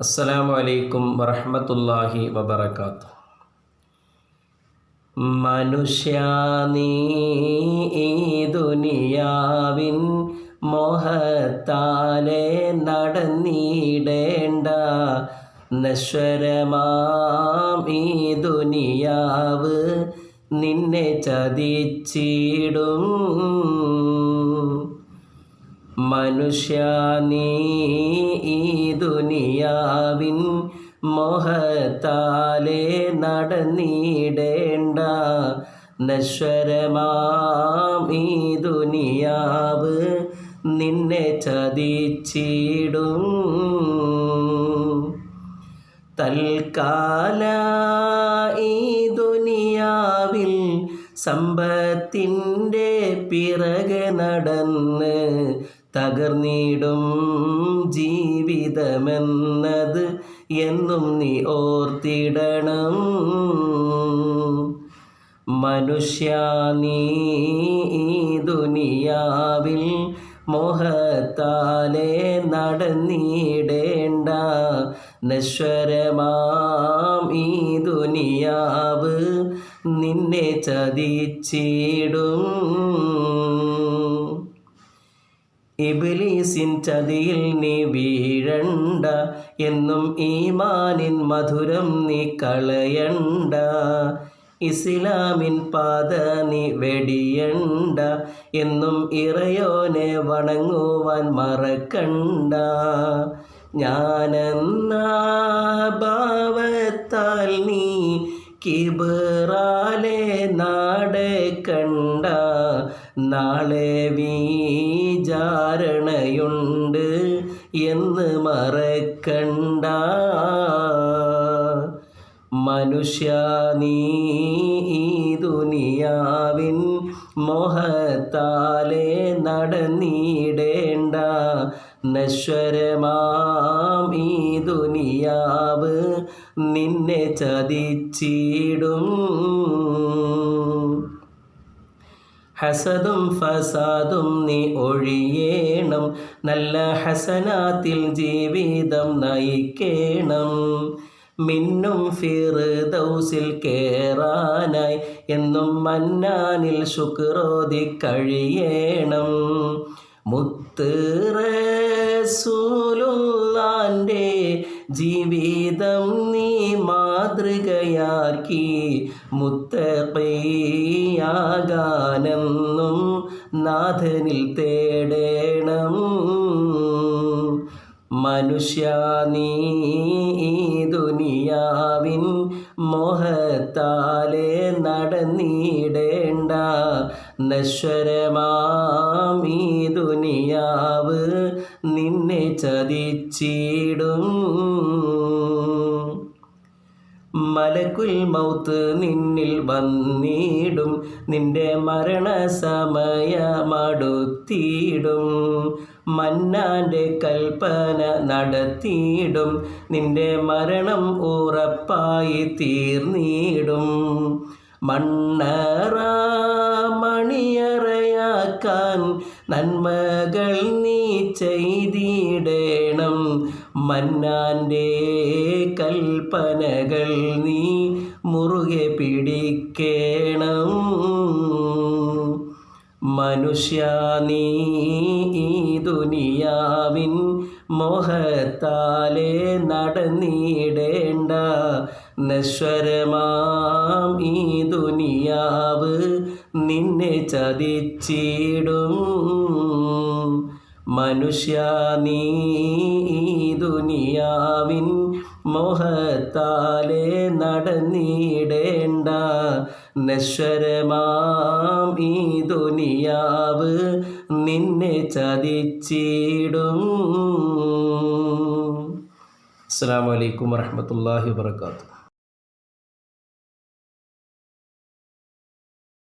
അസ്സലാമു അലൈക്കും വറഹമത്തല്ലാഹി വബറകാത്തു. മനുഷ്യ മോഹത്താലെ നടന്നിടേണ്ട നശ്വരമാം ദുനിയാവ് നിന്നെ ചതിച്ചിടും. മനുഷ്യ നീ ഈ ദുനിയാവിൻ മോഹത്താലെ നടന്നിടേണ്ട നശ്വരമാം ഈ ദുനിയാവ് നിന്നെ ചതിച്ചിടും. തൽക്കാല ഈ ദുനിയാവിൽ സമ്പത്തിന്റെ പിറകെ നടന്ന് തകർന്നിടും ജീവിതമെന്നത് എന്നും നീ ഓർത്തിടണം. മനുഷ്യ നീ ഈ ദുനിയാവിൽ മോഹത്താലെ നടന്നിടേണ്ട നശ്വരമാം ഈ ദുനിയാവ് നിന്നെ ചതിച്ചിടും. ഇബിലീസിൻ ചതിയിൽ നീ വീഴണ്ട എന്നും ഈമാനിൻ മധുരം നീ കളയണ്ട. ഇസ്ലാമിൻ പാത നീ വെടിയണ്ട എന്നും ഇറയോനെ വണങ്ങുവാൻ മറക്കണ്ട. ഞാനെന്ന ഭാവത്താൽ നീ കിബറാലെ നാടക്കണ്ട നാളെ വീചാരണയുണ്ട് എന്ന് മറക്കണ്ട. മനുഷ്യ നീ ഈ ദുനിയാവിൻ മോഹത്താലെ നടന്നിടേണ്ട. നശ്വരമാം ഈ ദുനിയാവ് നിന്നെ ചതിച്ചിടും. ഹസദും ഫസാദും നീ ഒഴിയേണം. നല്ല ഹസനാത്തിൽ ജീവിതം നയിക്കേണം. മിന്നും ഫിർദൗസിൽ കേറാനായി എന്നും മന്നാനിൽ ശുക്രോതി കഴിയണം. മുത്തുറസൂലുള്ളാന്റെ ജീവിതം നീ മാതൃകയാക്കി മുത്തപ്പയാകാനെന്നും നാഥനിൽ തേടേണം. മനുഷ്യ നീ ദുനിയാവിൻ മോഹത്താലെ നടന്നിടേണ്ട. നശ്വരമാമീ ദുനിയാവ് നിന്നെ ചതിച്ചിടും. മലക്കുൽ മൗത്ത് നിന്നിൽ വന്നിടും. നിന്റെ മരണസമയമടുത്തിടും. മന്നാന്റെ കൽപ്പന നടത്തിയിടും. നിന്റെ മരണം ഉറപ്പായി തീർന്നിടും. മണ്ണറ മണിയറയാക്കാൻ നന്മകൾ മന്നാന്റെ കൽപ്പനകൾ നീ മുറുകെ പിടിക്കേണം. മനുഷ്യ നീ ഈ ദുനിയാവിൻ മോഹത്താലെ നടന്നിടേണ്ട. നശ്വരമാം ഈ ദുനിയാവ് നിന്നെ ചതിച്ചിടും. മനുഷ്യ നീ ദുനിയാവിൻ മോഹത്താലെ നടന്നിടേണ്ട. നശ്വരമാം ഈ ദുനിയാവ് നിന്നെ ചതിച്ചിടും. അസ്സാം വലൈക്കും വാഹമത്തല്ലാഹി വാത്തു